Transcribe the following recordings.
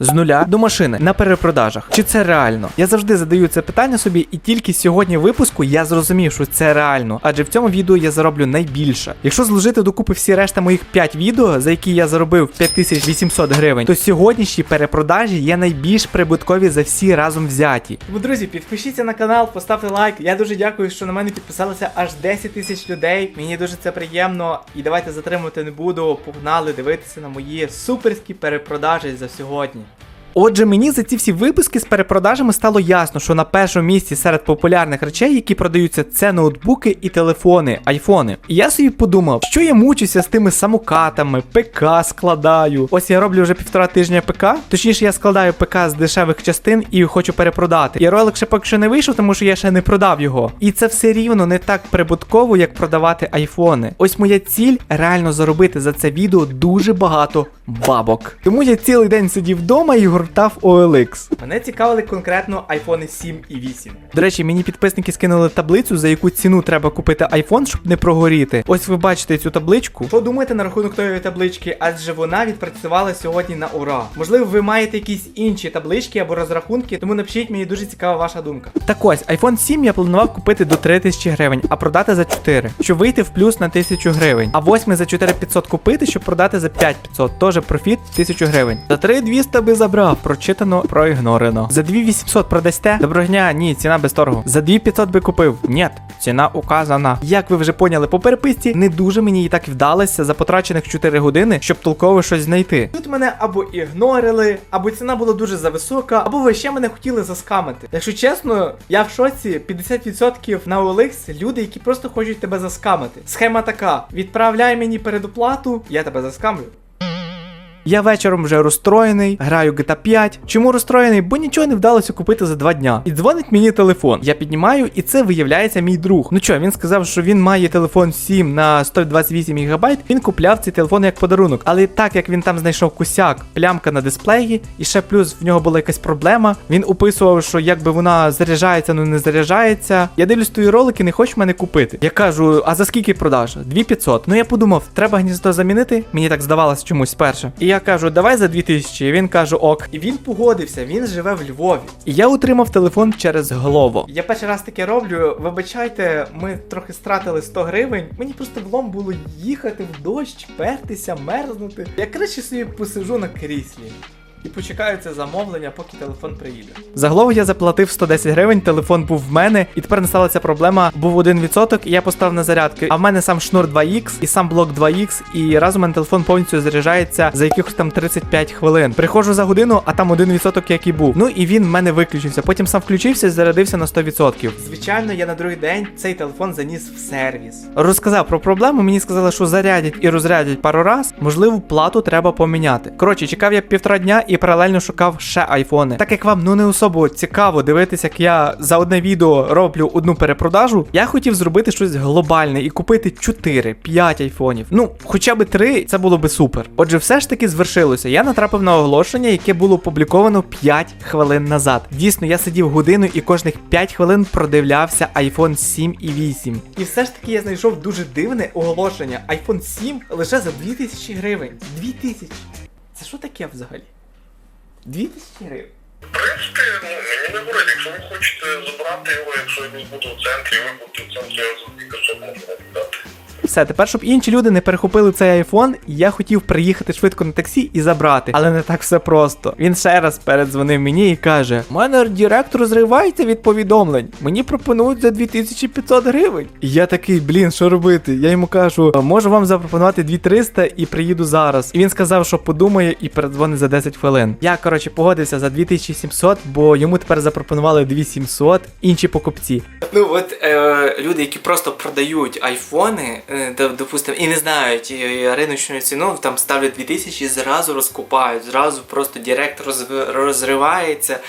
з нуля до машини на перепродажах. Чи це реально? Я завжди задаю це питання собі, і тільки сьогодні в випуску я зрозумів, що це реально. Адже в цьому відео я зароблю найбільше. Якщо зложити докупи всі решта моїх 5 відео, за які я заробив 5800 гривень, то сьогоднішні перепродажі є найбільш прибуткові за всі разом взяті. Тому, друзі, підпишіться на канал, поставте лайк. Я дуже дякую, що на мене підписалося аж 10 тисяч людей. Мені дуже це приємно. І давайте затримувати не буду. Погнали дивитися на мої суперські перепродажі за сьогодні. Отже, мені за ці всі випуски з перепродажами стало ясно, що на першому місці серед популярних речей, які продаються, це ноутбуки і телефони, айфони. І я собі подумав, що я мучуся з тими самокатами, ПК складаю. Ось я роблю вже півтора тижня ПК. Точніше, я складаю ПК з дешевих частин і хочу перепродати. І ролик ще поки що не вийшов, тому що я ще не продав його. І це все рівно не так прибутково, як продавати айфони. Ось моя ціль реально заробити за це відео дуже багато бабок. Тому я цілий день сидів вдома і гортав OLX. Мене цікавили конкретно iPhone 7 і 8. До речі, мені підписники скинули таблицю, за яку ціну треба купити iPhone, щоб не прогоріти. Ось ви бачите цю табличку. Що думаєте на рахунок тої таблички? Адже вона відпрацювала сьогодні на ура. Можливо, ви маєте якісь інші таблички або розрахунки, тому напишіть мені дуже цікава ваша думка. Так ось, iPhone 7 я планував купити до 3000 гривень, а продати за 4, щоб вийти в плюс на 1000 гривень. А 8 за 4500 купити, щоб продати за 5500. Тоже профіт 1000 гривень. За 3200 би забрав. Прочитано, проігнорено. За 2800 продасте? Доброго ні, ціна без торгу. За 2500 би купив. Ні, ціна указана. Як ви вже поняли по переписці, не дуже мені і так вдалося за потрачених 4 години, щоб толково щось знайти. Тут мене або ігнорили, або ціна була дуже зависока, або ви ще мене хотіли заскамити. Якщо чесно, я в шоці 50% на OLX люди, які просто хочуть тебе заскамити. Схема така: відправляй мені передоплату, я тебе заскамлю. Я вечором вже розстроєний, граю GTA 5. Чому розстроєний? Бо нічого не вдалося купити за два дня. І дзвонить мені телефон. Я піднімаю, і це виявляється мій друг. Ну що, він сказав, що він має телефон 7 на 128 ГБ. Він купляв цей телефон як подарунок. Але так як він там знайшов косяк, плямка на дисплеї, і ще плюс в нього була якась проблема. Він описував, що якби вона заряджається, ну не заряджається. Я дивлюсь твої ролики, не хочеш мене купити. Я кажу, а за скільки продаж? 2500. Ну я подумав, треба гніздо замінити. Мені так здавалось чомусь перше. І я кажу, давай за 2000. І він каже, ок. І він погодився, він живе в Львові. І я отримав телефон через Глово. Я перший раз таке роблю. Вибачайте, ми трохи стратили 100 гривень. Мені просто влом було їхати в дощ, пертися, мерзнути. Я краще собі посижу на кріслі. І почекаю це замовлення, поки телефон приїде. За Глово я заплатив 110 гривень, телефон був в мене, і тепер не сталася проблема. Був 1%, і я поставив на зарядки. А в мене сам шнур 2X і сам блок 2X, і разом у мене телефон повністю заряджається за якихось там 35 хвилин. Приходжу за годину, а там 1% як і був. Ну і він в мене виключився. Потім сам включився і зарядився на 100%. Звичайно, я на другий день цей телефон заніс в сервіс. Розказав про проблему. Мені сказали, що зарядять і розрядять пару раз. Можливо, плату треба поміняти. Коротше, чекав я півтора дня і паралельно шукав ще айфони. Так як вам ну не особо цікаво дивитися, як я за одне відео роблю одну перепродажу, я хотів зробити щось глобальне і купити 4-5 айфонів. Ну, хоча б 3, це було би супер. Отже, все ж таки звершилося. Я натрапив на оголошення, яке було опубліковано 5 хвилин назад. Дійсно, я сидів годину і кожних 5 хвилин продивлявся iPhone 7 і 8. І все ж таки я знайшов дуже дивне оголошення. iPhone 7 лише за 2000 гривень. 2000. Це що таке взагалі? 2000 гривень. В принципі, ну, мені не говорить, якщо ви хочете забрати його, якщо я буду в центрі, ви будете в центрі, я за 500 можу вам дати. Все, тепер, щоб інші люди не перехопили цей айфон, я хотів приїхати швидко на таксі і забрати. Але не так все просто. Він ще раз передзвонив мені і каже: мене директор розривається від повідомлень. Мені пропонують за 2500 гривень. Я такий, блін, що робити? Я йому кажу, можу вам запропонувати 2300 і приїду зараз. І він сказав, що подумає і передзвонить за 10 хвилин. Я, коротше, погодився за 2700, бо йому тепер запропонували 2700 інші покупці. Ну от е, люди, які просто продають айфони, д- допустимо, і не знають риночну ціну, там ставлять 2000 і зразу розкупають, зразу просто директ розривається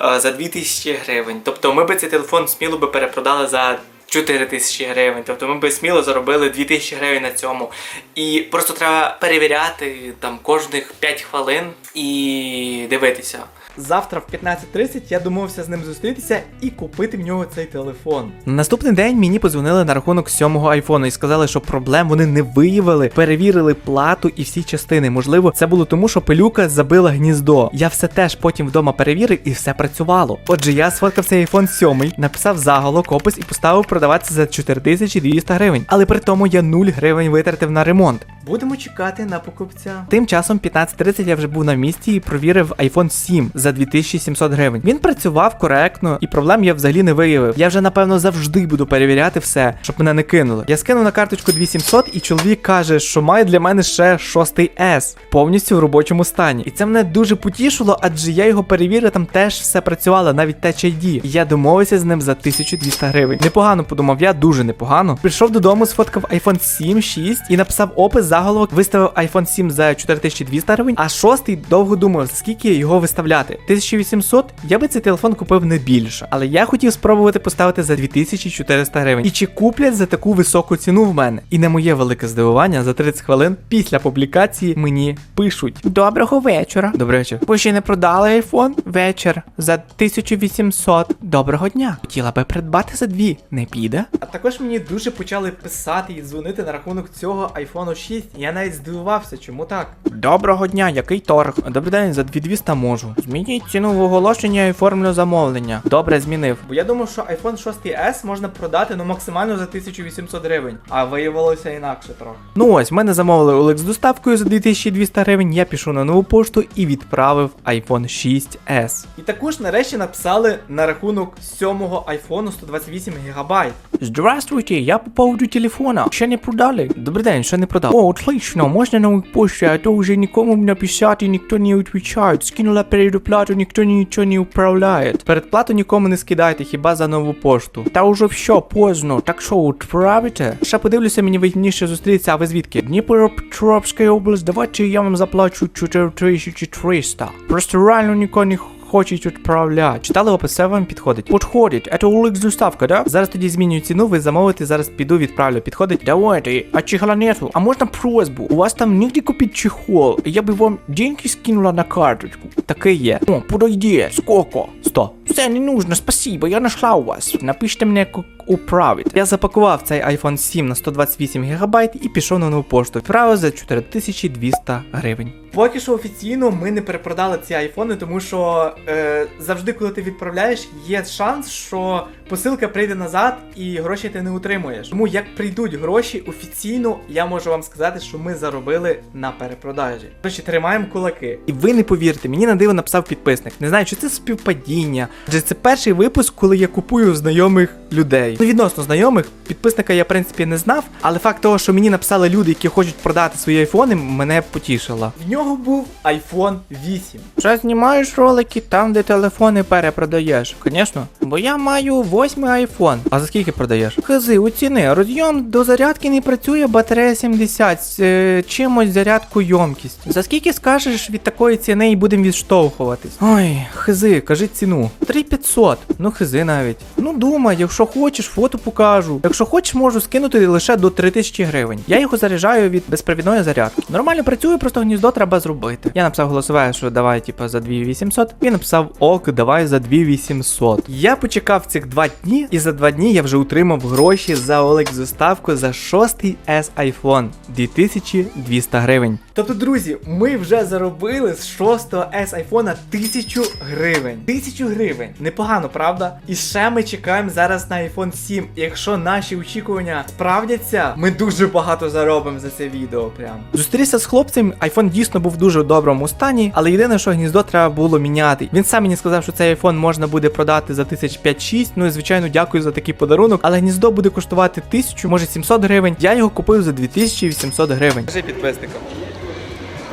е, за 2000 гривень. Тобто ми би цей телефон сміло би перепродали за 4 тисячі гривень, тобто ми би сміло заробили 2 тисячі гривень на цьому. І просто треба перевіряти там кожних 5 хвилин і дивитися. Завтра в 15.30 я домовився з ним зустрітися і купити в нього цей телефон. На наступний день мені позвонили на рахунок сьомого айфону і сказали, що проблем вони не виявили, перевірили плату і всі частини. Можливо, це було тому, що пилюка забила гніздо. Я все теж потім вдома перевірив і все працювало. Отже, я сфоткав цей iPhone 7, написав заголовок, опис і поставив продаватися за 4200 гривень. Але при тому я 0 гривень витратив на ремонт. Будемо чекати на покупця. Тим часом 15.30 я вже був на місці і провірив iPhone 7 за 2700 гривень. Він працював коректно і проблем я взагалі не виявив. Я вже напевно завжди буду перевіряти все, щоб мене не кинули. Я скинув на карточку 2700 і чоловік каже, що має для мене ще 6 S повністю в робочому стані. І це мене дуже потішило, адже я його перевірив, там теж все працювало, навіть Touch ID. І Я домовився з ним за 1200 гривень. Непогано подумав, я дуже непогано. Прийшов додому, сфоткав iPhone 7, 6 і написав опис, заголовок, виставив iPhone 7 за 4200 гривень, а шостий довго думав, скільки його виставляти. 1800, я би цей телефон купив не більше. Але я хотів спробувати поставити за 2400 гривень. І чи куплять за таку високу ціну в мене? І на моє велике здивування, за 30 хвилин після публікації мені пишуть: Доброго вечора. Добрий вечір. Ви ще не продали айфон? Вечір за 1800. Доброго дня. Хотіла би придбати за дві. Не піде? А також мені дуже почали писати і дзвонити на рахунок цього iPhone 6. Я навіть здивувався, чому так. Доброго дня, який торг? Добрий день, за 2200 можу. Змініть ціну в оголошення і оформлю замовлення. Добре, змінив. Бо я думав, що iPhone 6 S можна продати ну максимально за 1800 гривень, а виявилося інакше трохи. Ну ось, мене замовили OLX з доставкою за 2200 гривень. Я пішов на нову пошту і відправив iPhone 6 S. І також нарешті написали на рахунок сьомого iPhone 128 ГБ. Здравствуйте, я по поводу телефона. Ще не продали. Добрий день, ще не продав. О, отлично, можна нову пошту, а то уже нікому написати, ніхто не відповідає. Скинула передоплату, ніхто нічого не управляє. Передплату нікому не скидайте, хіба за нову пошту. Та уже все, поздно, так що відправите? Ще подивлюся, мені вигідніше зустрітися, а ви звідки? Дніпропетровська область, давайте я вам заплачу 4300. Просто реально нікого не хочуть відправляти. Читали опис, все вам підходить. Підходить, это улик доставка, да? Зараз тоді змінюю ціну, ви замовите, зараз піду відправлю. Підходить? Давайте, а чехла нету. А можна просьбу? У вас там нігде купити чехол. Я би вам деньги скинула на карточку. Таке є. О, подойди. Сколько? 100. Все, не нужно, спасибо, я нашла у вас. Напишіть мені, як управити. Я запакував цей iPhone 7 на 128 ГБ і пішов на нову пошту. Відправив за 4200 гривень. Поки що офіційно ми не перепродали ці айфони, тому що е, завжди, коли ти відправляєш, є шанс, що посилка прийде назад і гроші ти не утримуєш. Тому як прийдуть гроші офіційно, я можу вам сказати, що ми заробили на перепродажі. Коротше, тримаємо кулаки. І ви не повірите, мені на диво написав підписник. Не знаю, чи це співпадіння, адже це перший випуск, коли я купую знайомих людей. Ну, відносно знайомих, підписника я в принципі не знав, але факт того, що мені написали люди, які хочуть продати свої айфони, мене потішило. В нього був iPhone 8. Вже знімаєш ролики там, де телефони перепродаєш. Звісно, бо я маю восьмий айфон. А за скільки продаєш? Хази, оціни, розйом до зарядки не працює, батарея 70, з е, чимось зарядку йомкість. За скільки скажеш від такої ціни і будемо відштовхуватись? Ой, хизи, кажи ціну. 3500. Ну хизи навіть. Ну думай, якщо хочеш, фото покажу. Якщо хочеш, можу скинути лише до 3000 гривень. Я його заряджаю від безпровідної зарядки. Нормально працює, просто гніздо треба зробити. Я написав голосове, що давай, типа, за 2800. Він написав ок, давай за 2800. Я почекав цих два дні, і за два дні я вже отримав гроші за OLX доставку за 6 S iPhone 2200 гривень. Тобто, друзі, ми вже заробили з 6 S iPhone 1000 гривень. 1000 гривень. Непогано, правда? І ще ми чекаємо зараз на iPhone 7. І якщо наші очікування справдяться, ми дуже багато заробимо за це відео. Прям зустрівся з хлопцем. iPhone дійсно був в дуже доброму стані, але єдине, що гніздо треба було міняти. Він сам мені сказав, що цей iPhone можна буде продати за 1005-6. Ну і звичайно, дякую за такий подарунок. Але гніздо буде коштувати 1000, може 700 гривень. Я його купив за 2800 гривень. Кажи підписникам.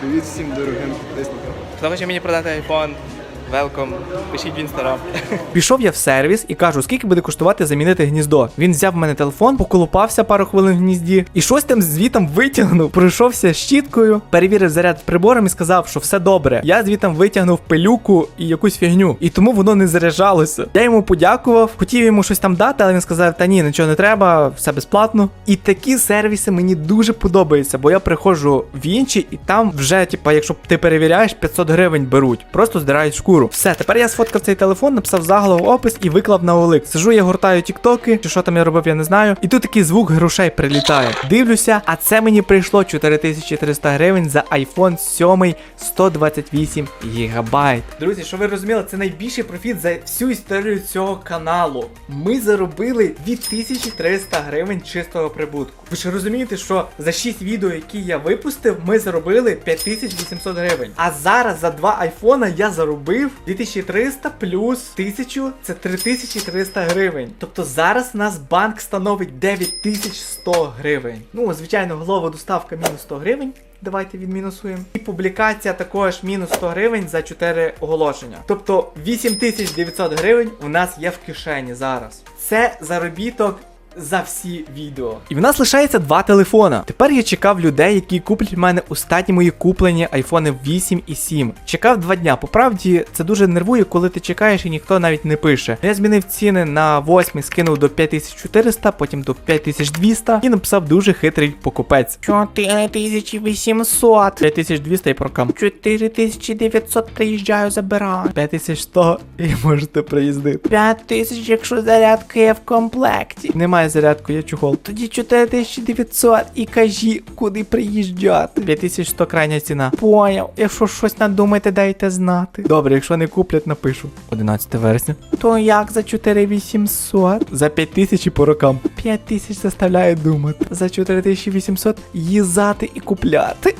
Привіт всім дорогим підписникам. Хто хоче мені продати iPhone? Велком, пишіть в інстаграм. Пішов я в сервіс і кажу, скільки буде коштувати замінити гніздо. Він взяв в мене телефон, поколупався пару хвилин в гнізді і щось там звітом витягнув. Пройшовся щіткою, перевірив заряд прибором і сказав, що все добре. Я звітом витягнув пилюку і якусь фігню, і тому воно не заряджалося. Я йому подякував, хотів йому щось там дати, але він сказав: Та ні, нічого не треба, все безплатно. І такі сервіси мені дуже подобаються, бо я приходжу в інші, і там вже, типа, якщо ти перевіряєш, 500 гривень беруть, просто здирають шкуру. Фактуру. Все, тепер я сфоткав цей телефон, написав заголовок опис і виклав на OLX. Сижу, я гортаю тіктоки, чи що там я робив, я не знаю. І тут такий звук грошей прилітає. Дивлюся, а це мені прийшло 4300 гривень за iPhone 7 128 гігабайт. Друзі, що ви розуміли, це найбільший профіт за всю історію цього каналу. Ми заробили 2300 гривень чистого прибутку. Ви ж розумієте, що за 6 відео, які я випустив, ми заробили 5800 гривень. А зараз за два айфона я заробив 2300 плюс 1000 це 3300 гривень. Тобто зараз нас банк становить 9100 гривень. Ну, звичайно, голова доставка мінус 100 гривень. Давайте відмінусуємо. І публікація також мінус 100 гривень за 4 оголошення. Тобто 8900 гривень у нас є в кишені зараз. Це заробіток. За всі відео. І в нас лишається два телефона. Тепер я чекав людей, які куплять в мене останні мої куплені айфони 8 і 7. Чекав два дня. По правді, це дуже нервує, коли ти чекаєш і ніхто навіть не пише. Я змінив ціни на 8, скинув до 5400, потім до 5200 і написав дуже хитрий покупець. 4800. 5200 і прокам. 4900 приїжджаю, забираю. 5100 і можете приїздити. 5000, якщо зарядка є в комплекті. Немає зарядку, є чухол. Тоді 4900 і кажі, куди приїжджати. 5100 крайня ціна. Поняв. Якщо щось надумаєте, дайте знати. Добре, якщо не куплять, напишу. 11 вересня. То як за 4800? За 5000 і по рокам. 5000 заставляє думати. За 4800 їзати і купляти.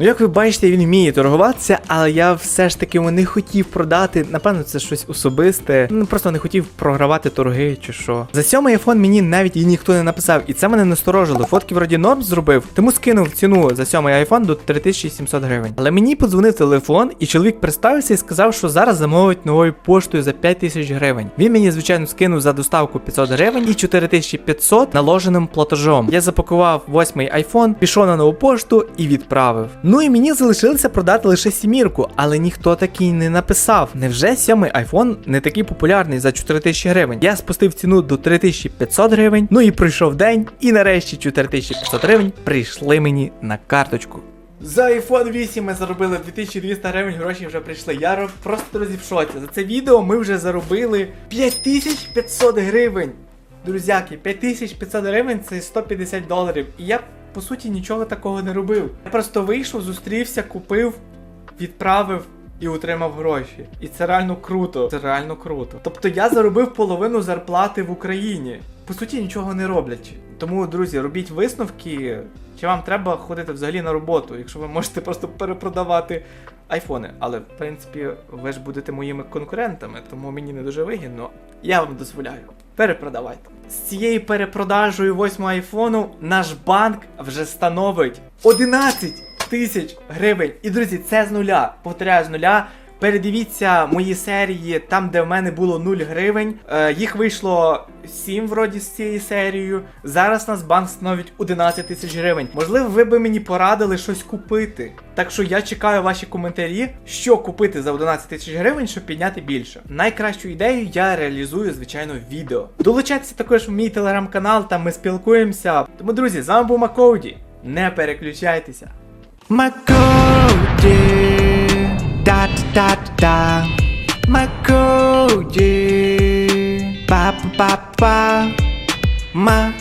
Ну, як ви бачите, він вміє торгуватися, але я все ж таки не хотів продати. Напевно, це щось особисте. Ну просто не хотів програвати торги чи що. За сьомий айфон мені навіть і ніхто не написав, і це мене насторожило. Фотки вроді норм зробив, тому скинув ціну за сьомий айфон до 3700 гривень. Але мені подзвонив телефон, і чоловік представився і сказав, що зараз замовить новою поштою за 5000 гривень. Він мені, звичайно, скинув за доставку 500 гривень і 4500 наложеним платежом. Я запакував восьмий айфон, пішов на нову пошту і відправив. Ну і мені залишилося продати лише сімірку, але ніхто такий не написав. Невже сьомий айфон не такий популярний за 4000 гривень? Я спустив ціну до 3500 гривень. Ну і пройшов день, і нарешті 4500 гривень прийшли мені на карточку. За iPhone 8 ми заробили 2200 гривень, гроші вже прийшли. Я просто друзі в. За це відео ми вже заробили 5500 гривень. Друзяки, 5500 гривень це 150 доларів. І я, по суті, нічого такого не робив. Я просто вийшов, зустрівся, купив, відправив. І отримав гроші. І це реально круто. Це реально круто. Тобто я заробив половину зарплати в Україні. По суті, нічого не роблячи. Тому, друзі, робіть висновки, чи вам треба ходити взагалі на роботу, якщо ви можете просто перепродавати айфони. Але, в принципі, ви ж будете моїми конкурентами, тому мені не дуже вигідно. Я вам дозволяю. Перепродавайте. З цією перепродажею восьмого айфону наш банк вже становить 11 тисяч гривень. І друзі, це з нуля. Повторяю, з нуля. Передивіться мої серії, там, де в мене було 0 гривень. Е, їх вийшло 7 вроді з цією серією. Зараз нас банк становить 11 тисяч гривень. Можливо, ви би мені порадили щось купити. Так що я чекаю ваші коментарі, що купити за 11 тисяч гривень, щоб підняти більше. Найкращу ідею я реалізую, звичайно, відео. Долучайтеся також в мій телеграм-канал, там ми спілкуємося. Тому, друзі, з вами був Макоуді. Не переключайтеся. Макоуді, da da da da. My girl, pa Ba ba ba Ma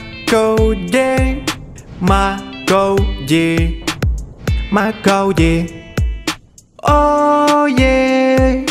My girl, yeah. My girl, Oh yeah.